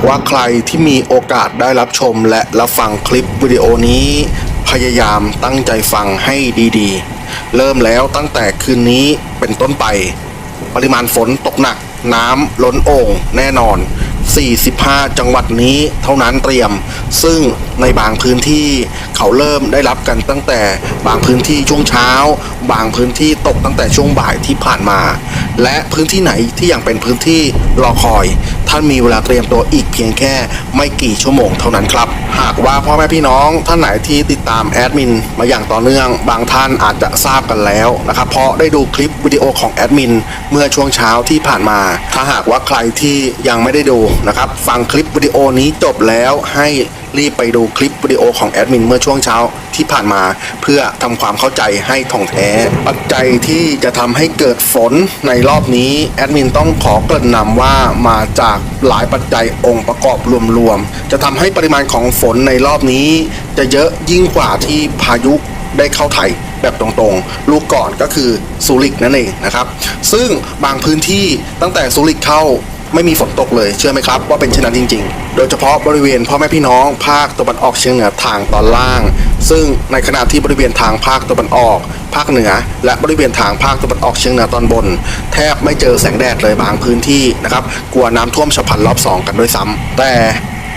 ากว่าใครที่มีโอกาสได้รับชมและรับฟังคลิปวิดีโอนี้ พยายามตั้งใจฟังให้ดีๆ เริ่มแล้วตั้งแต่คืนนี้เป็นต้นไป ปริมาณฝนตกหนัก น้ำล้นโอ่งแน่นอน 45 จังหวัดนี้เท่านั้นเตรียม ซึ่งในบางพื้นที่เขาเริ่มได้รับกันตั้งแต่บางพื้นที่ช่วงเช้า บางพื้นที่ตกตั้งแต่ช่วงบ่ายที่ผ่านมา และพื้นที่ไหนที่ยังเป็นพื้นที่รอคอย ท่านมีเวลาเตรียมตัวอีกเพียงแค่ไม่กี่ชั่วโมงเท่านั้นครับ หากว่าพ่อแม่พี่น้องท่านไหนที่ติดตามแอดมินมาอย่างต่อเนื่อง บางท่านอาจจะทราบกันแล้วนะครับเพราะได้ดูคลิปวิดีโอของแอดมินเมื่อช่วงเช้าที่ผ่านมา ถ้าหากว่าใครที่ยังไม่ได้ดูนะครับ ฟังคลิปวิดีโอนี้จบแล้วให้รีบไปดูคลิปวิดีโอของแอดมินเมื่อช่วงเช้าที่ผ่านมา เพื่อทำความเข้าใจให้ท่องแท้ ปัจจัยที่จะทำให้เกิดฝนในรอบนี้แอดมินต้องขอเกริ่นนำว่ามาจากหลายปัจจัยองค์ประกอบรวมๆ จะทำให้ปริมาณของฝนในรอบนี้ จะเยอะยิ่งกว่าที่พายุได้เข้าไทยแบบตรงๆ ลูกก่อนก็คือซูริกนั่นเองนะครับ ซึ่งบางพื้นที่ตั้งแต่ซูริกเข้า ไม่มีฝนตกเลยเชื่อไหมครับว่าเป็นเช่นนั้นจริง ๆ โดยเฉพาะบริเวณพ่อแม่พี่น้องภาคตะวันออกเฉียงเหนือทางตอนล่าง ซึ่งในขณะที่บริเวณทางภาคตะวันออก ภาคเหนือ และบริเวณทางภาคตะวันออกเฉียงเหนือตอนบน แทบไม่เจอแสงแดดเลยบางพื้นที่นะครับกลัวน้ำท่วมฉับพลันรอบสองกันด้วยซ้ำแต่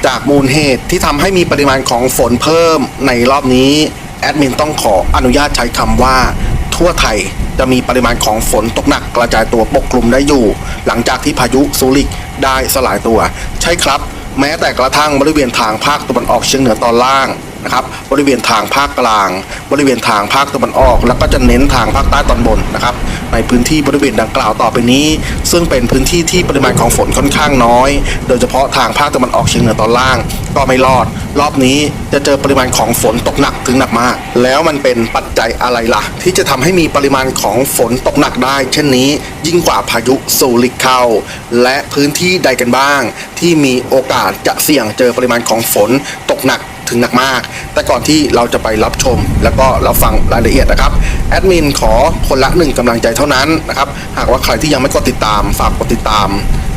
จากมูลเหตุที่ทำให้มีปริมาณของฝนเพิ่มในรอบนี้แอดมินต้องขออนุญาตใช้คำว่า ทั่วไทย จะมีปริมาณของฝนตกหนักกระจายตัวปกคลุมได้อยู่ หลังจากที่พายุซูริกได้สลายตัว ใช่ครับ แม้แต่กระทั่งบริเวณทางภาคตะวันออกเฉียงเหนือตอนล่าง นะครับบริเวณทางภาคกลาง บริเวณทางภาคตะวันออก แล้วก็จะเน้นทางภาคใต้ตอนบนนะครับในพื้นที่บริเวณดังกล่าวต่อไปนี้ ซึ่งเป็นพื้นที่ที่ปริมาณของฝนค่อนข้างน้อย โดยเฉพาะทางภาคตะวันออกเฉียงเหนือตอนล่าง ก็ไม่รอด รอบนี้จะเจอปริมาณของฝนตกหนักถึงหนักมาก แล้วมันเป็นปัจจัยอะไรล่ะ ที่จะทำให้มีปริมาณของฝนตกหนักได้ เช่นนี้ ยิ่งกว่าพายุซูริกเข้าและพื้นที่ใดกันบ้าง ที่มีโอกาสจะเสี่ยงเจอปริมาณของฝนตกหนัก ถึงหนักมาก แต่ก่อนที่เราจะไปรับชม แล้วก็รับฟังรายละเอียดนะครับ แอดมินขอคนละหนึ่งกำลังใจเท่านั้นนะครับ หากว่าใครที่ยังไม่กดติดตาม ฝากกดติดตาม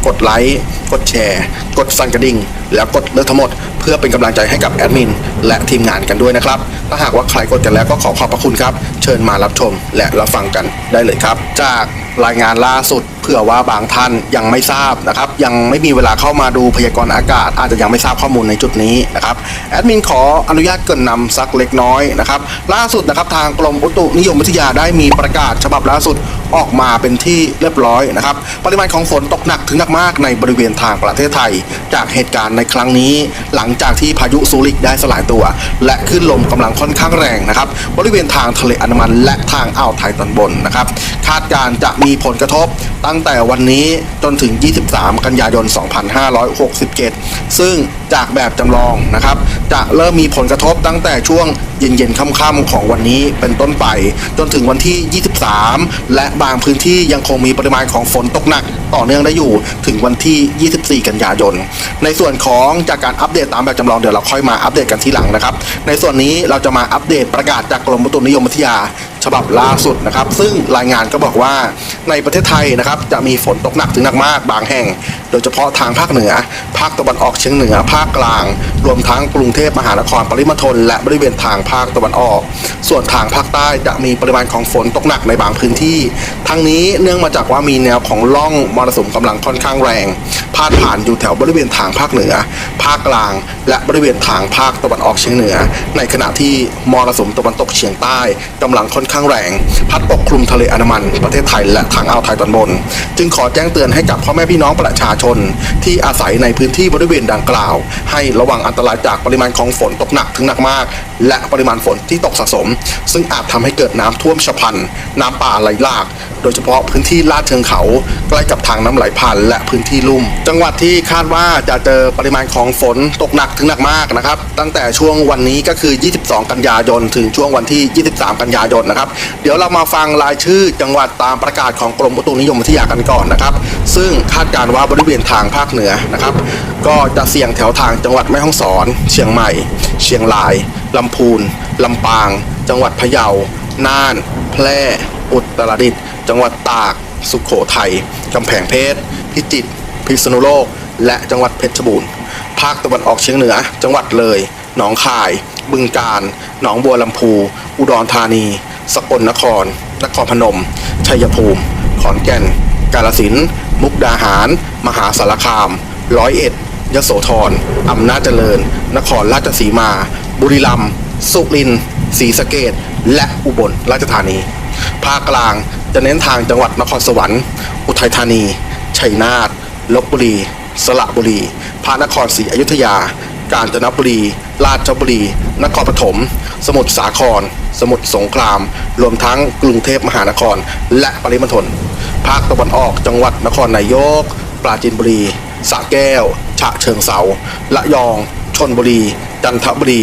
กดไลค์ กดแชร์ กดสั่นกระดิ่ง แล้วกดเลือกทั้งหมด เพื่อเป็นกำลังใจให้กับแอดมินและทีมงานกันด้วยนะครับ ถ้าหากว่าใครกดกันแล้วก็ขอขอบพระคุณครับ เชิญมารับชมและรับฟังกันได้เลยครับ จากรายงานล่าสุด ผื่อว่าบางท่านยังไม่ทราบนะครับ ยังไม่มีเวลาเข้ามาดูพยากรณ์อากาศ อาจจะยังไม่ทราบข้อมูลในจุดนี้นะครับแอดมินขออนุญาตเกรินนำสักเล็กน้อยนะครับ ล่าสุดนะครับทางกรมอุตุนิยมวิทยาได้มีประกาศฉบับล่าสุดออกมาเป็นที่เรียบร้อยนะครับ ปริมาณของฝนตกหนักถึงหนักมากในบริเวณทางประเทศไทย จากเหตุการณ์ในครั้งนี้ หลังจากที่พายุซูริกได้สลายตัว และขึ้นลมกำลังค่อนข้างแรงนะครับบริเวณทางทะเลอันดามันและทางอ่าวไทยตอนบนนะครับคาดการจะมีผลกระทบตั้ง้งแต่วันนี้จนถึง 23 กันยายน 2567 ซึ่งจากแบบจำลองนะครับ จะเริ่มมีผลกระทบตั้งแต่ช่วงเย็นๆค่ำๆของวันนี้เป็นต้นไป จนถึงวันที่ 23 และบางพื้นที่ยังคงมีปริมาณของฝนตกหนัก ต่อเนื่องได้อยู่ถึงวันที่ 24 กันยายน ในส่วนของจากการอัปเดตตามแบบจำลองเดี๋ยวเราค่อยมาอัปเดตกันทีหลังนะครับ ในส่วนนี้เราจะมาอัปเดตประกาศจากกรมอุตุนิยมวิทยาฉบับล่าสุดนะครับ ซึ่งรายงานก็บอกว่าในประเทศไทยนะครับจะมีฝนตกหนักถึงหนักมากบางแห่ง โดยเฉพาะทางภาคเหนือ ภาคตะวันออกเฉียงเหนือภาาคกลาง รวมทั้งกรุงเทพมหานครปริมณฑลและบริเวณทางภาคตะวันออก ส่วนทางภาคใต้จะมีปริมาณของฝนตกหนักในบางพื้นที่ ทั้งนี้เนื่องมาจากว่ามีแนวของล่องมรสุมกำลังค่อนข้างแรง พาดผ่านอยู่แถวบริเวณทางภาคเหนือ ภาคกลาง และบริเวณทางภาคตะวันออกเฉียงเหนือ ในขณะที่มรสุมตะวันตกเฉียงใต้กำลังค่อนข้างแรง พัดปกคลุมทะเลอันดามัน ประเทศไทยและทางอ่าวไทยตอนบน จึงขอแจ้งเตือนให้กับพ่อแม่พี่น้องประชาชน ที่อาศัยในพื้นที่บริเวณดังกล่าวให้ระวังอันตรายจากปริมาณของฝนตกหนักถึงหนักมาก และปริมาณฝนที่ตกสะสม ซึ่งอาจทำให้เกิดน้ำท่วมฉับพลัน น้ำป่าไหลหลาก โดยเฉพาะพื้นที่ลาดเชิงเขา ใกล้กับทางน้ำไหลผ่านและพื้นที่ลุ่ม จังหวัดที่คาดว่าจะเจอปริมาณของฝนตกหนักถึงหนักมากนะครับตั้งแต่ช่วงวันนี้ก็คือ 22 กันยายน ถึงช่วงวันที่ 23 กันยายนนะครับเดี๋ยวเรามาฟังรายชื่อจังหวัดตามประกาศของกรมอุตุนิยมวิทยากันก่อนนะครับ ซึ่งคาดการณ์ว่าบริเวณทางภาคเหนือนะครับ ก็จะเสี่ยงแถวทางจังหวัดแม่ฮ่องสอน เชียงใหม่ เชียงราย ลำพูน ลำปาง จังหวัดพะเยา น่าน แพร่ อุตรดิตถ์ จังหวัดตาก สุขโขทัย กำแพงเพชร พิจิตร พิษณุโลก และจังหวัดเพชรบูรณ์ ภาคตะวันออกเฉียงเหนือ จังหวัดเลย หนองคาย บึงกาฬ หนองบัวลำพู อุดรธานี สกลนคร นครพนม ชัยภูมิ ขอนแก่น กาฬสินธุ์มุกดาหาร มหาสารคาม ร้อยเอ็ด ยโสธรอำนาจเจริญ นครราชสีมา บุรีรัมย์สุรินทร์ศรีสะเกดและอุบลราชธานี ภาคกลางจะเน้นทางจังหวัดนครสวรรค์ อุทัยธานี ชัยนาทลบบุรี สระบุรี พระนครศรีอยุธยา กาญจนบุรี ราชบุรี นครปฐม สมุทรสาคร สมุทรสงคราม รวมทั้งกรุงเทพมหานคร และปริมณฑล ภาคตะวันออกจังหวัดนครนายก ปราจีนบุรี สระแก้ว ฉะเชิงเซาละยอง ชนบุรี จันทบุรี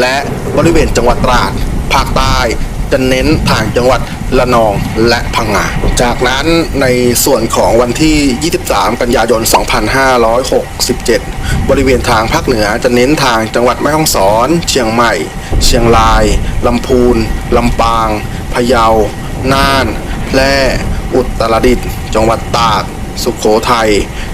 และบริเวณจังหวัดตราด ภาคใต้จะเน้นทางจังหวัดละนองและพังงา จากนั้นในส่วนของวันที่ 23 กันยายน 2567 บริเวณทางภาคเหนือจะเน้นทางจังหวัดแม่ฮ่องสอน เชียงใหม่ เชียงราย ลำพูน ลำปาง พะเยา น่าน แพร่ อุตรดิตถ์ จังหวัดตาก สุขโขทัย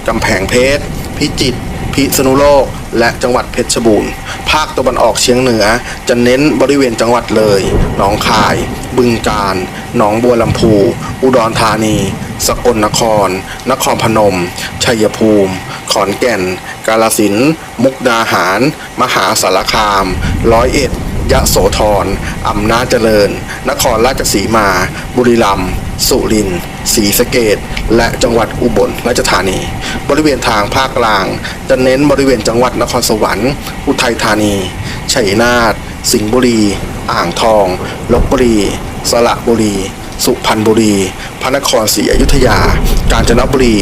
กำแพงเพชร พิจิตร พิษณุโลก และจังหวัดเพชรบูรณ์ ภาคตะวันออกเฉียงเหนือ จะเน้นบริเวณจังหวัดเลย หนองคาย บึงกาฬ หนองบัวลำพู อุดรธานี สกลนคร นครพนม ชัยภูมิ ขอนแก่น กาฬสินธุ์มุกดาหาร มหาสารคาม ร้อยเอ็ด ยะโสธรอำนาจเจริญ นครราชสีมา บุรีรัมย์ สุรินทร์ ศรีสะเกดและจังหวัดอุบลราชธานี บริเวณทางภาคกลาง จะเน้นบริเวณจังหวัดนครสวรรค์ อุทัยธานี ชัยนาท สิงห์บุรี อ่างทอง ลบบุรี สระบุรี สุพรรณบุรี พระนครศรีอยุธยา กาญจนบุรี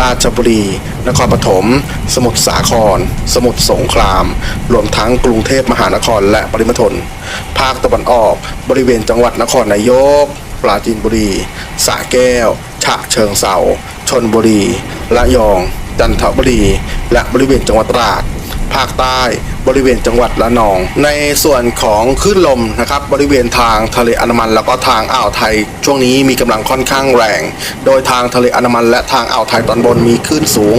ราชบุรี นครปฐม สมุทรสาคร สมุทรสงคราม รวมทั้งกรุงเทพมหานครและปริมณฑล ภาคตะวันออก บริเวณจังหวัดนครนายก ปราจีนบุรี สระแก้ว ฉะเชิงเซาชนบุรี ระยอง จันทบุรี และบริเวณจังหวัดตราด ภาคใต้ บริเวณจังหวัดละนอง ในส่วนของคลื่นลมนะครับบริเวณทางทะเลอันดามัน แล้วก็ทางอ่าวไทย ช่วงนี้มีกำลังค่อนข้างแรง โดยทางทะเลอันดามัน และทางอ่าวไทยตอนบนมีคลื่นสูง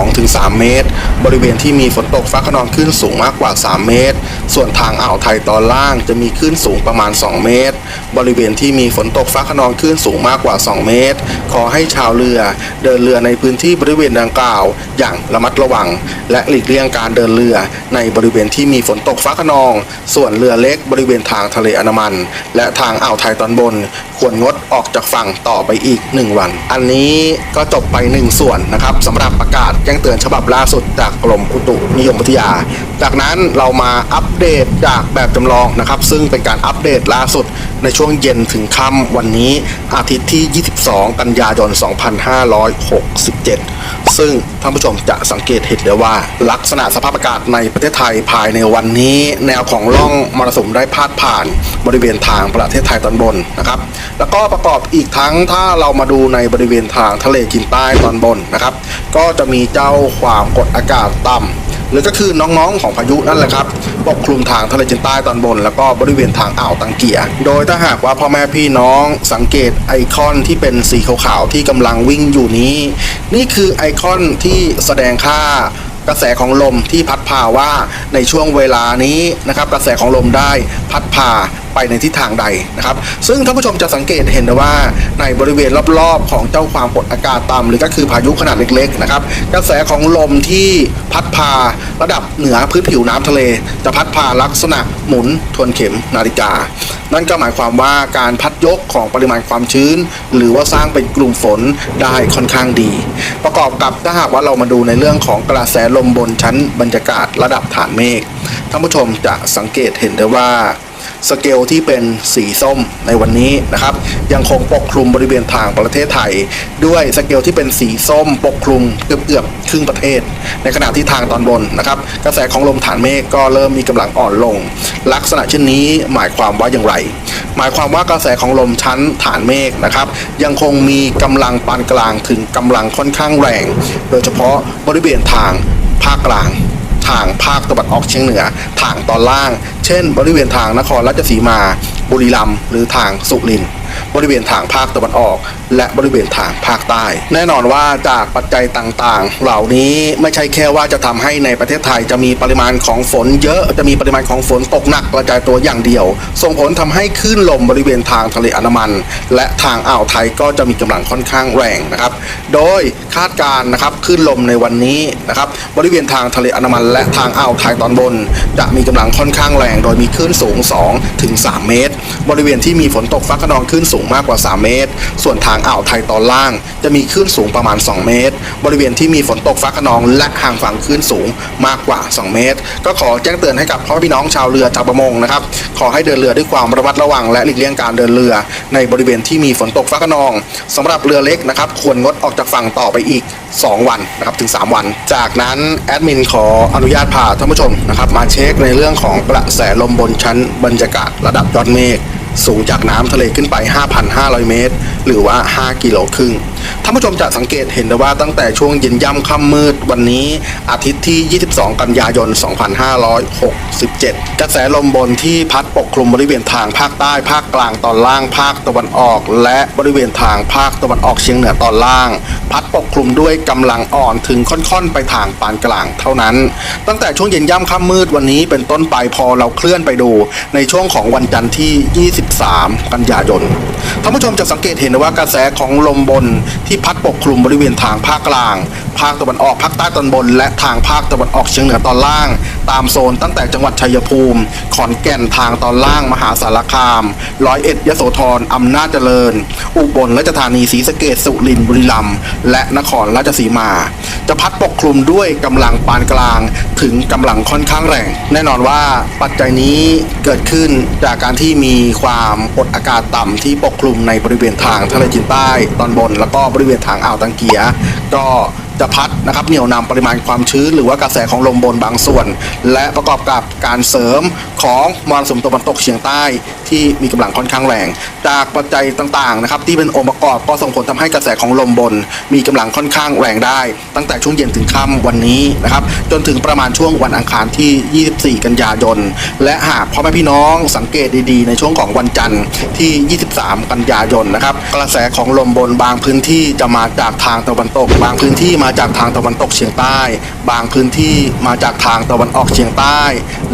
2-3 เมตร บริเวณที่มีฝนตกฟ้าขนองคลื่นสูงมากกว่า 3 เมตร ส่วนทางอ่าวไทยตอนล่างจะมีคลื่นสูงประมาณ 2 เมตร บริเวณที่มีฝนตกฟ้าขนองคลื่นสูงมากกว่า 2 เมตร ขอให้ชาวเรือ เดินเรือในพื้นที่บริเวณดังกล่าว อย่างระมัดระวัง และหลีกเลี่ยงการเดินเรือในบริเวณที่มีฝนตกฟ้าขนอง ส่วนเรือเล็กบริเวณทางทะเลอันามัน และทางอ่าวไทยตอนบน ควรงดออกจากฝั่งต่อไปอีก 1 วัน อันนี้ก็จบไป 1 ส่วนนะครับสำหรับประกาศแจ้งเตือนฉบับล่าสุดจากกรมอุตุนิยมวิทยา จากนั้นเรามาอัปเดตจากแบบจำลองนะครับ ซึ่งเป็นการอัปเดตล่าสุดในในช่วงเย็นถึงค่ำวันนี้อาทิตย์ที่ 22 กันยายน 2567 ซึ่งท่านผู้ชมจะสังเกตเห็นได้ว่า ลักษณะสภาพอากาศในประเทศไทยภายในวันนี้ แนวของร่องมรสุมได้พาดผ่านบริเวณทางประเทศไทยตอนบนนะครับแล้วก็ประกอบอีกทั้งถ้าเรามาดูในบริเวณทางทะเลจีนใต้ตอนบนนะครับ ก็จะมีเจ้าความกดอากาศต่ำ หรือก็คือน้องๆของพายุนั่นแหละครับปกคลุมทางทะเลจีนใต้ตอนบน แล้วก็บริเวณทางอ่าวตังเกีย โดยถ้าหากว่าพ่อแม่พี่น้องสังเกตไอคอนที่เป็นสีขาวๆที่กำลังวิ่งอยู่นี้ นี่คือไอคอนที่แสดงค่ากระแสของลมที่พัดพาว่าในช่วงเวลานี้นะครับกระแสของลมได้พัดพาไปในทิศทางใดนะครับ ซึ่งท่านผู้ชมจะสังเกตเห็นว่าในบริเวณรอบๆ ของเจ้าความกดอากาศต่ำหรือก็คือพายุขนาดเล็กๆนะครับ กระแสของลมที่พัดพาระดับเหนือพื้นผิวน้ำทะเล จะพัดพาลักษณะหมุนทวนเข็มนาฬิกา นั่นก็หมายความว่าการพัดยกของปริมาณความชื้น หรือว่าสร้างเป็นกลุ่มฝนได้ค่อนข้างดี ประกอบกับถ้าหากว่าเรามาดูในเรื่องของกระแสลมบนชั้นบรรยากาศระดับฐานเมฆท่านผู้ชมจะสังเกตเห็นได้ว่า สเกลที่เป็นสีส้มในวันนี้นะครับ ยังคงปกคลุมบริเวณทางประเทศไทย ด้วยสเกลที่เป็นสีส้มปกคลุมเกือบๆครึ่งประเทศ ในขณะที่ทางตอนบนนะครับกระแสของลมฐานเมฆก็เริ่มมีกำลังอ่อนลง ลักษณะเช่นนี้หมายความว่าอย่างไร หมายความว่ากระแสของลมชั้นฐานเมฆนะครับ ยังคงมีกำลังปานกลางถึงกำลังค่อนข้างแรง โดยเฉพาะบริเวณทางภาคกลาง ทางภาคตะวันออกเฉียงเหนือ ทางตอนล่าง เช่น บริเวณทางนครราชสีมา บุรีรัมย์หรือทางสุรินทร์ บริเวณทางภาคตะวันออก และบริเวณทางภาคใต้ แน่นอนว่าจากปัจจัยต่างๆ เหล่านี้ไม่ใช่แค่ว่าจะทำให้ในประเทศไทยจะมีปริมาณของฝนเยอะจะมีปริมาณของฝนตกหนักกระจายตัวอย่างเดียว ส่งผลทำให้คลื่นลมบริเวณทางทะเลอันดามัน และทางอ่าวไทยก็จะมีกำลังค่อนข้างแรงนะครับ โดยคาดการณ์นะครับคลื่นลมในวันนี้นะครับบริเวณทางทะเลอันดามัน และทางอ่าวไทยตอนบน จะมีกำลังค่อนข้างแรง โดยมีคลื่นสูง 2-3 เมตร บริเวณที่มีฝนตกฟ้าขนองคลื่นสูงมากกว่า 3 เมตร ส่วนทางอ่าวไทยตอนล่าง จะมีคลื่นสูงประมาณ 2 เมตร บริเวณที่มีฝนตกฟ้าขนองและห่างฝั่งคลื่นสูงมากกว่า 2 เมตร ก็ขอแจ้งเตือนให้กับพ่อพี่น้องชาวเรือชาวประมงนะครับ ขอให้เดินเรือด้วยความระมัดระวัง และหลีกเลี่ยงการเดินเรือ ในบริเวณที่มีฝนตกฟ้าขนองสำหรับเรือเล็กนะครับควรงดออกจากฝั่งต่อไปอีก 2 วันนะครับถึง 3 วัน จากนั้นแอดมินขออนุญาตพาท่านผู้ชมนะครับมาเช็คในเรื่องของกระแสลมบนชั้นบรรยากาศระดับยอดเมฆ สูงจากน้ำทะเลขึ้นไป 5,500 เมตร หรือว่า 5 กิโลครึ่งท่านผู้ชมจะสังเกตเห็นได้ว่าตั้งแต่ช่วงเย็นย่ำค่ำมืดวันนี้ อาทิตย์ที่ 22 กันยายน 2567 กระแสลมบนที่พัดปกคลุมบริเวณทางภาคใต้ภาคกลางตอนล่างภาคตะวันออก และบริเวณทางภาคตะวันออกเฉียงเหนือตอนล่าง พัดปกคลุมด้วยกำลังอ่อนถึงค่อนๆ ไปทางปานกลางเท่านั้น ตั้งแต่ช่วงเย็นย่ำค่ำมืดวันนี้เป็นต้นไปพอเราเคลื่อนไปดู ในช่วงของวันจันทร์ที่ 23 กันยายนท่านผู้ชมจะสังเกตเห็นได้ว่ากระแสของลมบนที่พัดปกคลุมบริเวณทางภาคกลาง ภาคตะวันออกภาคใต้ตอนบน และทางภาคตะวันออกเฉียงเหนือตอนล่าง ตามโซนตั้งแต่จังหวัดชัยภูมิ ขอนแก่นทางตอนล่าง มหาสารคาม ร้อยเอ็ดยโสธรอำนาจเจริญ อุบลราชธานีศรีสะเกษสุรินทร์บุรีรัมย์และนครราชสีมา จะพัดปกคลุมด้วยกำลังปานกลาง ถึงกำลังค่อนข้างแรงแน่นอนว่าปัจจัยนี้เกิดขึ้นจากการที่มีความกดอากาศต่ำที่ปกคลุมในบริเวณทางทะเลจีนใต้ตอนบนแล้วก็บริเวณทางอ่าวตังเกียก็ จะพัดนะครับเหนี่ยวนำปริมาณความชื้น หรือว่ากระแสของลมบนบางส่วน และประกอบกับการเสริมของมรสุมตะวันตกเฉียงใต้ที่มีกำลังค่อนข้างแรง จากปัจจัยต่างๆนะครับที่เป็นองค์ประกอบก็ส่งผลทำให้กระแสของลมบน มีกำลังค่อนข้างแรงได้ ตั้งแต่ช่วงเย็นถึงค่ำวันนี้นะครับจนถึงประมาณช่วงวันอังคารที่ 24 กันยายน และหากพ่อแม่พี่น้องสังเกตดีๆ ในช่วงของวันจันทร์ที่ 23 กันยายนนะครับกระแสของลมบนบางพื้นที่จะมาจากทางตะวันตก บางพื้นที่มาาจากทางตะวันตกเฉียงใต้ บางพื้นที่มาจากทางตะวันออกเฉียงใต้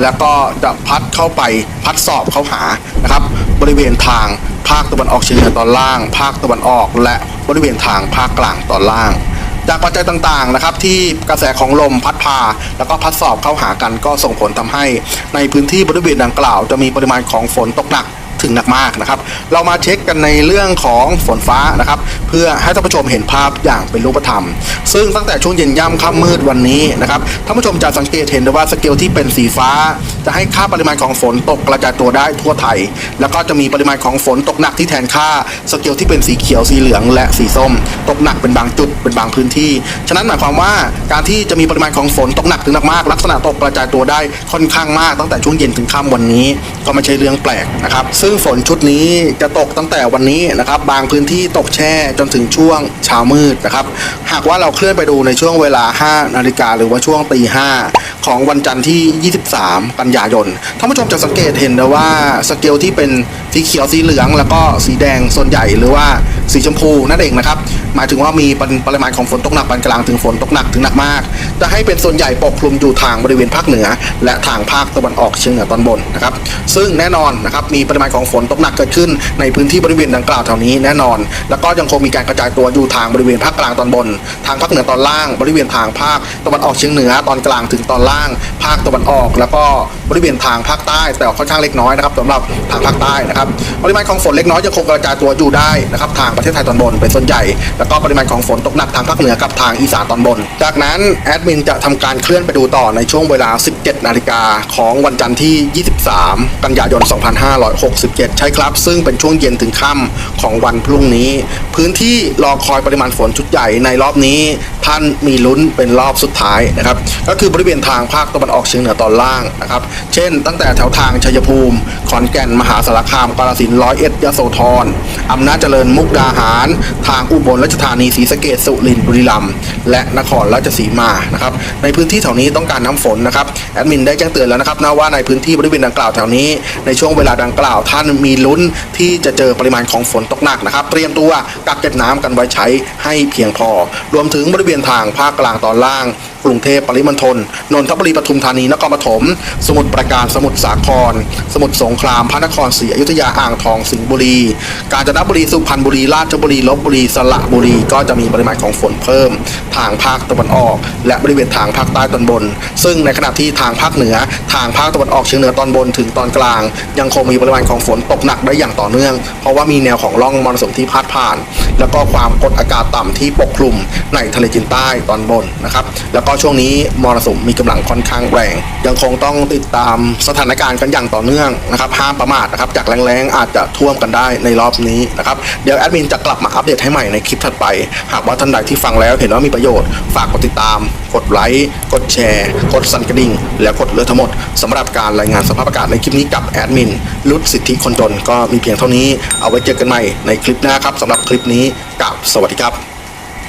แล้วก็จะพัดเข้าไปพัดสอบเข้าหานะครับ บริเวณทางภาคตะวันออกเฉียงเหนือตอนล่าง ภาคตะวันออก และบริเวณทางภาคกลางตอนล่าง จากปัจจัยต่างๆนะครับที่กระแสของลมพัดพา แล้วก็พัดสอบเข้าหากันก็ส่งผลทำให้ ในพื้นที่บริเวณดังกล่าว จะมีปริมาณของฝนตกหนัก ถึงหนักมากนะครับ เรามาเช็คกันในเรื่องของฝนฟ้านะครับ เพื่อให้ท่านผู้ชมเห็นภาพอย่างเป็นรูปธรรม ซึ่งตั้งแต่ช่วงเย็นย่ำค่ำมืดวันนี้นะครับท่านผู้ชมจะสังเกตเห็นได้ว่าสเกลที่เป็นสีฟ้า จะให้ค่าปริมาณของฝนตกกระจายตัวได้ทั่วไทย แล้วก็จะมีปริมาณของฝนตกหนักที่แทนค่าสเกลที่เป็นสีเขียวสีเหลือง และสีส้ม ตกหนักเป็นบางจุดเป็นบางพื้นที่ ฉะนั้นหมายความว่าการที่จะมีปริมาณของฝนตกหนักถึงหนักมากลักษณะตกกระจายตัวได้ค่อนข้างมาก ตั้งแต่ช่วงเย็นถึงค่ำวันนี้ ก็ไม่ใช่เรื่องแปลกนะครับซึ่งฝนชุดนี้จะตกตั้งแต่วันนี้นะครับ บางพื้นที่ตกแช่จนถึงช่วงเช้ามืดนะครับ หากว่าเราเคลื่อนไปดูในช่วงเวลา 5 นาฬิกาหรือว่าช่วงตีห้าของวันจันทร์ที่ 23 กันยายน ท่านผู้ชมจะสังเกตเห็นนะว่าสเกลที่เป็นสีเขียวสีเหลือง แล้วก็สีแดงส่วนใหญ่หรือว่าสีชมพูนั่นเองนะครับ หมายถึงว่ามีปริมาณของฝนตกหนักปานกลางถึงฝนตกหนักถึงหนักมาก จะให้เป็นส่วนใหญ่ปกคลุมอยู่ทางบริเวณภาคเหนือ และทางภาคตะวันออกเฉียงเหนือตอนบนนะครับ ซึ่งแน่นอนนะครับมีปริมาณของฝนตกหนักเกิดขึ้นในพื้นที่บริเวณดังกล่าวแถวนี้แน่นอน แล้วก็ยังคงมีการกระจายตัวอยู่ทางบริเวณภาคกลางตอนบน ทางภาคเหนือตอนล่าง บริเวณทางภาคตะวันออกเฉียงเหนือตอนกลางถึงตอนล่าง ภาคตะวันออก แล้วก็บริเวณทางภาคใต้แต่ค่อนข้างเล็กน้อยนะครับสำหรับทางภาคใต้นะครับปริมาณของฝนเล็กน้อยยังคงกระจายตัวอยู่ได้นะครับทางประเทศไทยตอนบนเป็นส่วนใหญ่ แล้วก็ปริมาณของฝนตกหนักทางภาคเหนือกับทางอีสานตอนบน จากนั้นแอดมินจะทำการเคลื่อนไปดูต่อในช่วงเวลา 17 นาฬิกาของวันจันทร์ที่ 23 กันยายน 256 17 ใช่ครับ ซึ่งเป็นช่วงเย็นถึงค่ำของวันพรุ่งนี้ พื้นที่รอคอยปริมาณฝนชุดใหญ่ในรอบนี้ ท่านมีลุ้นเป็นรอบสุดท้ายนะครับ ก็คือบริเวณทางภาคตะวันออกเฉียงเหนือตอนล่างนะครับ เช่น ตั้งแต่แถวทางชัยภูมิ ขอนแก่น มหาสารคาม กาฬสินธุ์ร้อยเอ็ดยโสธรอำนาจเจริญมุกดาหาร ทางอุบลราชธานีศรีสะเกษสุรินทร์บุรีรัมย์และนครราชสีมานะครับ ในพื้นที่แถวนี้ต้องการน้ำฝนนะครับแอดมินได้แจ้งเตือนแล้วนะครับนะว่าในพื้นที่บริเวณดังกล่าวแถวนี้ ในช่วงเวลาดังกล่าว ท่านมีลุ้นที่จะเจอปริมาณของฝนตกหนักนะครับ เตรียมตัวกักเก็บน้ำกันไว้ใช้ให้เพียงพอ รวมถึงบริเวณทางภาคกลางตอนล่าง กรุงเทพปริมณฑลนนทบุรีปทุมธานีนครปฐม สมุทรปราการสมุทรสาคร สมุทรสงครามพระนครศรีอยุธยาอ่างทองสิงห์บุรี กาญจนบุรีสุพรรณบุรีราชบุรีลบบุรีสระบุรี ก็จะมีปริมาณของฝนเพิ่ม ทางภาคตะวันออก และบริเวณทางภาคใต้ตอนบน ซึ่งในขณะที่ทางภาคเหนือ ทางภาคตะวันออกเฉียงเหนือตอนบนถึงตอนกลาง ยังคงมีปริมาณของฝนตกหนักได้อย่างต่อเนื่อง เพราะว่ามีแนวของร่องมรสุมที่พาดผ่าน แล้วก็ความกดอากาศต่ำที่ปกคลุมในทะเลจีนใต้ตอนบนนะครับแล้วก็ช่วงนี้มรสุมมีกำลังค่อนข้างแรง ยังคงต้องติดตามสถานการณ์กันอย่างต่อเนื่องนะครับห้ามประมาทนะครับจากแรงๆอาจจะท่วมกันได้ในรอบนี้นะครับเดี๋ยวแอดมินจะกลับมาอัปเดตให้ใหม่ในคลิปถัดไป หากว่าท่านใดที่ฟังแล้วเห็นว่ามีประโยชน์ฝากกดติดตาม กดไลค์กดแชร์ กดสั่นกระดิ่ง และกดเลือทั้งหมดสำหรับการรายงานสภาพอากาศในคลิปนี้กับแอดมินรุดสิทธิคนจนก็มีเพียงเท่านี้เอาไว้เจอกันใหม่ในคลิปหน้าครับสำหรับคลิปนี้กับสวัสดีครับ